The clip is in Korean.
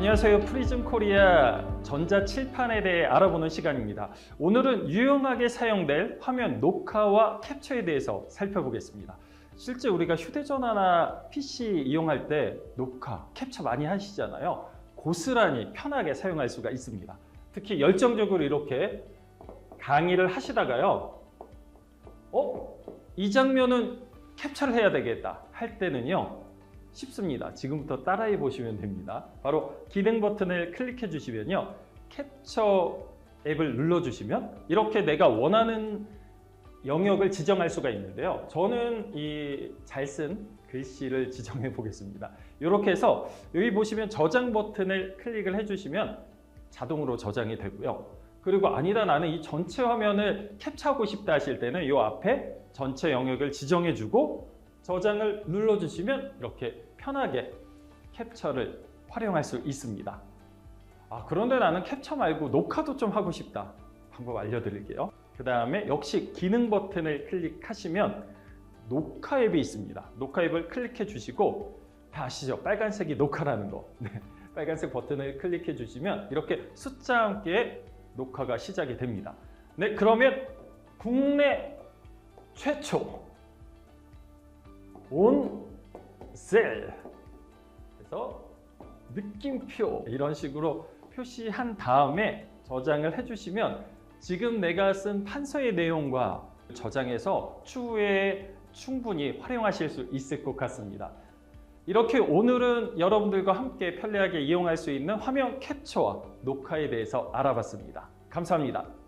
안녕하세요. 프리즘 코리아 전자 칠판에 대해 알아보는 시간입니다. 오늘은 유용하게 사용될 화면 녹화와 캡처에 대해서 살펴보겠습니다. 실제 우리가 휴대전화나 PC 이용할 때 녹화, 캡처 많이 하시잖아요. 고스란히 편하게 사용할 수가 있습니다. 특히 열정적으로 이렇게 강의를 하시다가요. 어? 이 장면은 캡처를 해야 되겠다 할 때는요. 쉽습니다. 지금부터 따라해 보시면 됩니다. 바로 기능 버튼을 클릭해 주시면요. 캡처 앱을 눌러 주시면 이렇게 내가 원하는 영역을 지정할 수가 있는데요. 저는 이 잘 쓴 글씨를 지정해 보겠습니다. 이렇게 해서 여기 보시면 저장 버튼을 클릭을 해 주시면 자동으로 저장이 되고요. 그리고 아니다 나는 이 전체 화면을 캡처하고 싶다 하실 때는 이 앞에 전체 영역을 지정해 주고 저장을 눌러주시면 이렇게 편하게 캡처를 활용할 수 있습니다. 아, 그런데 나는 캡처 말고 녹화도 좀 하고 싶다. 방법 알려드릴게요. 그 다음에 역시 기능 버튼을 클릭하시면 녹화 앱이 있습니다. 녹화 앱을 클릭해 주시고 다 아시죠? 빨간색이 녹화라는 거. 네, 빨간색 버튼을 클릭해 주시면 이렇게 숫자와 함께 녹화가 시작이 됩니다. 네, 그러면 국내 최초 온셀 그래서 느낌표 이런 식으로 표시한 다음에 저장을 해주시면 지금 내가 쓴 판서의 내용과 저장해서 추후에 충분히 활용하실 수 있을 것 같습니다. 이렇게 오늘은 여러분들과 함께 편리하게 이용할 수 있는 화면 캡처와 녹화에 대해서 알아봤습니다. 감사합니다.